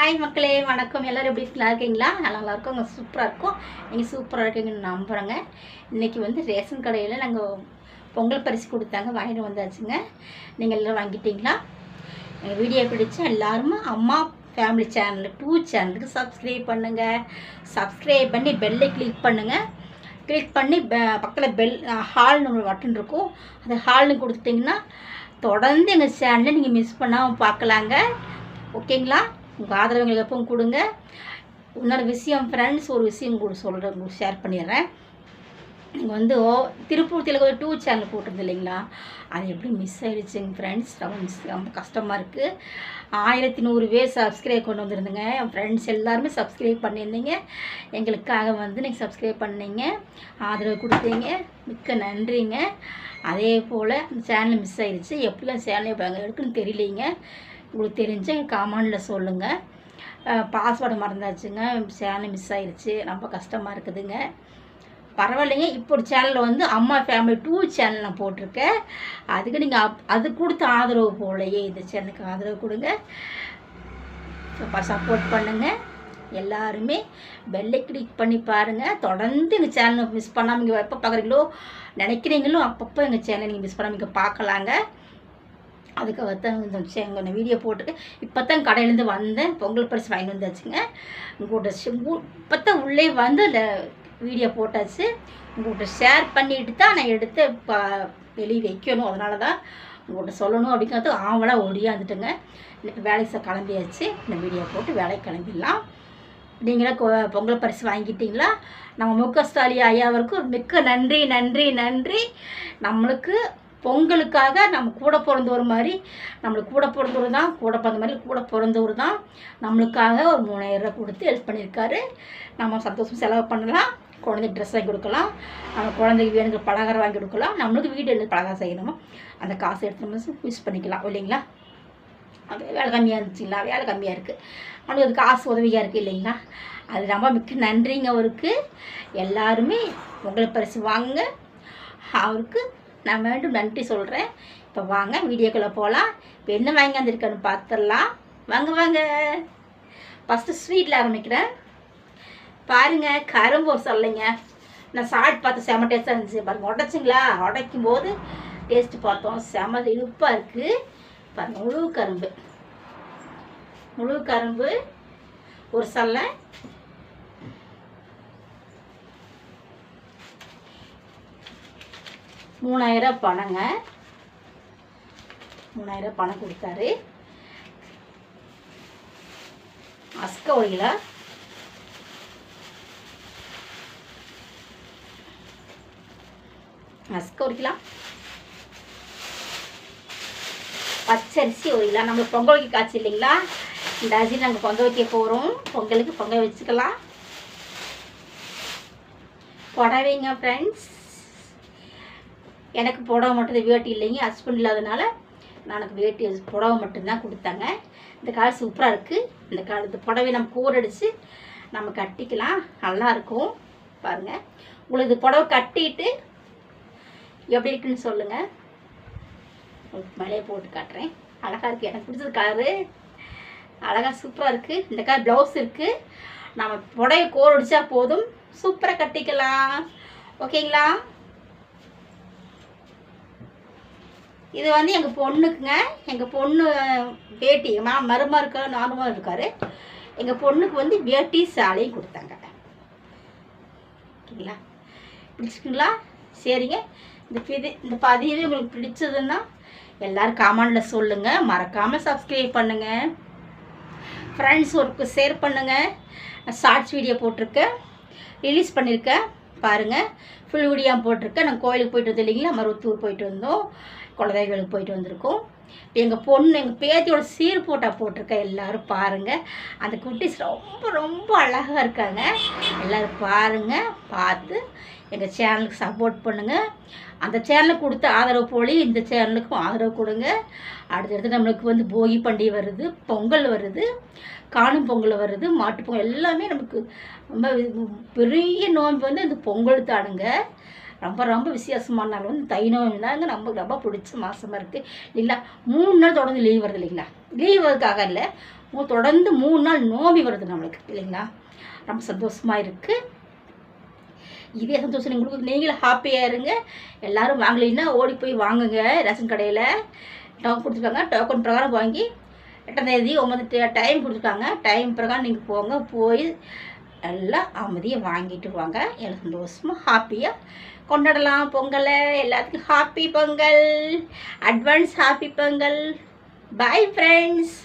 Hi மக்களே வணக்கம். எல்லோரும் எப்படி நல்லா இருக்கீங்களா? நல்லா அங்கே சூப்பராக இருக்கும். நீங்கள் சூப்பராக இருக்கீங்கன்னு நம்புகிறேங்க இன்றைக்கி வந்து ரேஷன் கடையில் நாங்கள் பொங்கல் பரிசு கொடுத்தாங்க. வாங்கிட்டு வந்தாச்சுங்க. நீங்கள் எல்லோரும் வாங்கிட்டீங்களா? எங்கள் வீடியோ பிடிச்சா எல்லாருமே அம்மா ஃபேமிலி சேனல் டூ சேனலுக்கு சப்ஸ்கிரைப் பண்ணுங்கள் சப்ஸ்கிரைப் பண்ணி பெல்லை கிளிக் பண்ணுங்கள் கிளிக் பண்ணி பக்கத்தில் பெல் ஹால்னு ஒரு பட்டன் இருக்கும். அந்த ஹால்னு கொடுத்துட்டிங்கன்னா தொடர்ந்து எங்கள் சேனலை நீங்கள் மிஸ் பண்ணாமல் பார்க்கலாங்க. ஓகேங்களா? உங்கள் ஆதரவுங்களுக்கு எப்பவும் கொடுங்க. இன்னொரு விஷயம் ஃப்ரெண்ட்ஸ் ஒரு விஷயம் கூட சொல்கிறேன் உங்களுக்கு ஷேர் பண்ணிடுறேன். நீங்கள் வந்து ஓ திருப்பூர் டூ சேனல் போட்டிருந்தது இல்லைங்களா? அது எப்படி மிஸ் ஆகிடுச்சுங்க ஃப்ரெண்ட்ஸ் ரொம்ப மிஸ் ரொம்ப கஷ்டமாக இருக்குது ஆயிரத்தி நூறு பேர் சப்ஸ்கிரைப் கொண்டு வந்திருந்தேங்க. என் ஃப்ரெண்ட்ஸ் எல்லாருமே சப்ஸ்கிரைப் பண்ணியிருந்தீங்க. எங்களுக்காக வந்து நீங்கள் சப்ஸ்கிரைப் பண்ணீங்க. ஆதரவு கொடுத்தீங்க. மிக்க நன்றிங்க. அதே போல் அந்த சேனல் மிஸ் ஆகிடுச்சு எப்படி அந்த சேனல் எடுக்குன்னு தெரியலீங்க. உங்களுக்கு தெரிஞ்ச காமெண்டில் சொல்லுங்கள் பாஸ்வேர்டு மறந்தாச்சுங்க சேனல் மிஸ் ஆயிடுச்சு ரொம்ப கஷ்டமாக இருக்குதுங்க. பரவாயில்லைங்க இப்போ ஒரு சேனலில் வந்து அம்மா ஃபேமிலி டூ சேனல் நான் போட்டிருக்கேன். அதுக்கு நீங்கள் அப் அது கொடுத்த ஆதரவு போலையே இந்த சேனலுக்கு ஆதரவு கொடுங்க. சப்போர்ட் பண்ணுங்கள் எல்லாருமே பெல்லை கிளிக் பண்ணி பாருங்கள் தொடர்ந்து எங்கள் சேனலை மிஸ் பண்ணாமல் நீங்கள் எப்போ பார்க்குறீங்களோ நினைக்கிறீங்களோ அப்பப்போ எங்கள் சேனலை நீங்கள் மிஸ் பண்ணாமல் இங்கே பார்க்கலாங்க அதுக்கு தான் இந்த எங்கள் வீடியோ போட்டுட்டு இப்போ தான் கடையிலேருந்து வந்தேன். பொங்கல் பரிசு வாங்கிட்டு வந்தாச்சுங்க. உங்கள்கிட்ட இப்போ தான் உள்ளே வந்து அந்த வீடியோ போட்டாச்சு. உங்கள்கிட்ட ஷேர் பண்ணிட்டு தான் நான் எடுத்து இப்போ வெளியே வைக்கணும். அதனால தான் உங்கள்கிட்ட சொல்லணும் அப்படிங்கிறது ஆவலாக ஒடியாந்துட்டுங்க. வேலைக்கு சார் கிளம்பியாச்சு. இந்த வீடியோ போட்டு வேலைக்கு கிளம்பிடலாம். நீங்களே பொங்கல் பரிசு வாங்கிட்டீங்களா? நம்ம முக ஸ்டாலின் ஐயாவிற்கு மிக்க நன்றி நன்றி நன்றி. நம்மளுக்கு பொங்கலுக்காக நம்ம கூட பிறந்தவர் மாதிரி நம்மளுக்கு கூட பிறந்தவர் தான் கூட பிறந்த மாதிரி கூட பிறந்தவர் தான். நம்மளுக்காக ஒரு மூணாயிரரூவா கொடுத்து ஹெல்ப் பண்ணியிருக்காரு. நம்ம சந்தோஷம் செலவு பண்ணலாம். குழந்தைக்கு ட்ரெஸ் வாங்கி கொடுக்கலாம். நம்ம குழந்தைக்கு வேணுங்கிற பலகாரம் வாங்கி கொடுக்கலாம். நம்மளுக்கு வீடு எழுதி பலகாரம் செய்யணுமோ? அந்த காசை எடுத்து நம்ம யூஸ் பண்ணிக்கலாம். இல்லைங்களா? அது வேலை கம்மியாக இருந்துச்சுங்களா? வேலை கம்மியாக இருக்குது நம்மளுக்கு அது காசு உதவியாக இருக்குது இல்லைங்களா? அது ரொம்ப மிக்க நன்றிங்க அவருக்கு. எல்லாருமே உங்களை பரிசு வாங்க அவருக்கு நான் மீண்டும் நன்றி சொல்கிறேன் இப்போ வாங்க வீடியோக்குள்ளே போகலாம் இப்போ என்ன வாங்கி வந்திருக்கேன்னு பார்த்துடலாம் வாங்க வாங்க. ஃபஸ்ட்டு ஸ்வீட்டில் ஆரம்பிக்கிறேன். பாருங்கள் கரும்பு ஒரு சொல்லைங்க. நான் சாட் பார்த்து செம டேஸ்ட்டாக இருந்துச்சு. பாருங்க உடச்சிங்களா? உடைக்கும் போது டேஸ்ட்டு பார்த்தோம். செம இனிப்பாக இருக்குது பாருங்க முழு கரும்பு. முழு கரும்பு ஒரு சல்லை. மூணாயிரம் பணங்க. மூணாயிரம் பணம் கொடுத்தாரு. அஸ்க ஒளியில். அஸ்க ஒழிக்கலாம் பச்சரிசி ஒரு கிலோ நம்ம பொங்கல் வைக்க காய்ச்சி இல்லைங்களா? இந்த அரிசி நாங்கள் பொங்கல் வைக்க போகிறோம் பொங்கலுக்கு பொங்கல் வச்சுக்கலாம். புடவைங்க ஃப்ரெண்ட்ஸ் எனக்கு புடவை மட்டும் வேட்டி இல்லைங்க ஹஸ்பண்ட் இல்லாதனால எனக்கு வேட்டி புடவை மட்டும்தான் கொடுத்தாங்க. இந்த கால் சூப்பராக இருக்குது இந்த கால் இந்த புடவை நம்ம கோர் அடித்து நம்ம கட்டிக்கலாம். நல்லா இருக்கும். பாருங்கள் உங்களுக்கு புடவை கட்டிட்டு எப்படி இருக்குன்னு சொல்லுங்கள் உங்களுக்கு மழையை போட்டு காட்டுறேன். அழகாக இருக்குது எனக்கு பிடிச்சது கலரு அழகாக சூப்பராக இருக்குது இந்த கலர் ப்ளவுஸ் இருக்குது நம்ம புடவை கோர் அடித்தா போதும். சூப்பராக கட்டிக்கலாம். ஓகேங்களா இது வந்து எங்கள் பொண்ணுக்குங்க. எங்கள் பொண்ணு பேட்டி மா மருமருக்க நானும் இருக்கார் எங்கள் பொண்ணுக்கு வந்து வேட்டி சாலையும் கொடுத்தாங்க. ஓகேங்களா? பிடிச்சிங்களா சரிங்க. இந்த பிதி இந்த பதிவு உங்களுக்கு பிடிச்சதுன்னா எல்லோரும் கமெண்டில் சொல்லுங்கள் மறக்காமல் சப்ஸ்கிரைப் பண்ணுங்கள் ஃப்ரெண்ட்ஸ் ஒர்க்கு ஷேர் பண்ணுங்கள் ஷார்ட்ஸ் வீடியோ போட்டிருக்கேன் ரிலீஸ் பண்ணியிருக்கேன். பாருங்கள் ஃபுல் வீடியோ போட்டிருக்கேன் நாங்கள் கோயிலுக்கு போயிட்டு வந்தோம் இல்லைங்களா? மருவத்தூர் போயிட்டு வந்தோம். குலதெய்வங்களுக்கு போயிட்டு வந்திருக்கோம். இப்போ எங்கள் பொண்ணு எங்கள் பேத்தியோட சீர் போட்டால் போட்டிருக்க எல்லோரும் பாருங்கள் அந்த குட்டிஸ் ரொம்ப ரொம்ப அழகாக இருக்காங்க. எல்லோரும் பாருங்கள் பார்த்து எங்கள் சேனலுக்கு சப்போர்ட் பண்ணுங்கள் அந்த சேனலுக்கு கொடுத்த ஆதரவு போலி இந்த சேனலுக்கும் ஆதரவு கொடுங்க. அடுத்தடுத்து நம்மளுக்கு வந்து போகி பண்டிகை வருது பொங்கல் வருது காணும் பொங்கல் வருது மாட்டு பொங்கல் எல்லாமே நமக்கு ரொம்ப பெரிய நோன்பு வந்து இந்த பொங்கல் தானுங்க. ரொம்ப ரொம்ப விசேஷமான நாள் வந்து தை நோம்பு தாங்க நமக்கு ரொம்ப பிடிச்ச மாதமாக இருக்குது இல்லைங்களா? மூணு நாள் தொடர்ந்து லீவ் வருது இல்லைங்களா? லீவ் வருதுக்காக இல்லை. தொடர்ந்து மூணு நாள் நோம்பி வருது நம்மளுக்கு. இல்லைங்களா? ரொம்ப சந்தோஷமாக இருக்குது இதே சந்தோஷம் உங்களுக்கு நீங்களும் ஹாப்பியாக இருங்க. எல்லோரும் வாங்கலைன்னா ஓடி போய் வாங்குங்க. ரேஷன் கடையில் டோக்கன் கொடுத்துருக்காங்க. டோக்கன் பிரகாரம் வாங்கி எட்டாந்தேதி ஒம்பது டைம் கொடுத்துருக்காங்க. டைம் பிரகாரம் நீங்கள் போங்க. போய் எல்லாம் அமைதியாக வாங்கிட்டு வாங்க. எல்லாம் சந்தோஷமாக ஹாப்பியாக கொண்டாடலாம் பொங்கலை. எல்லாத்துக்கும் happy Pongal. Advance happy Pongal. Bye friends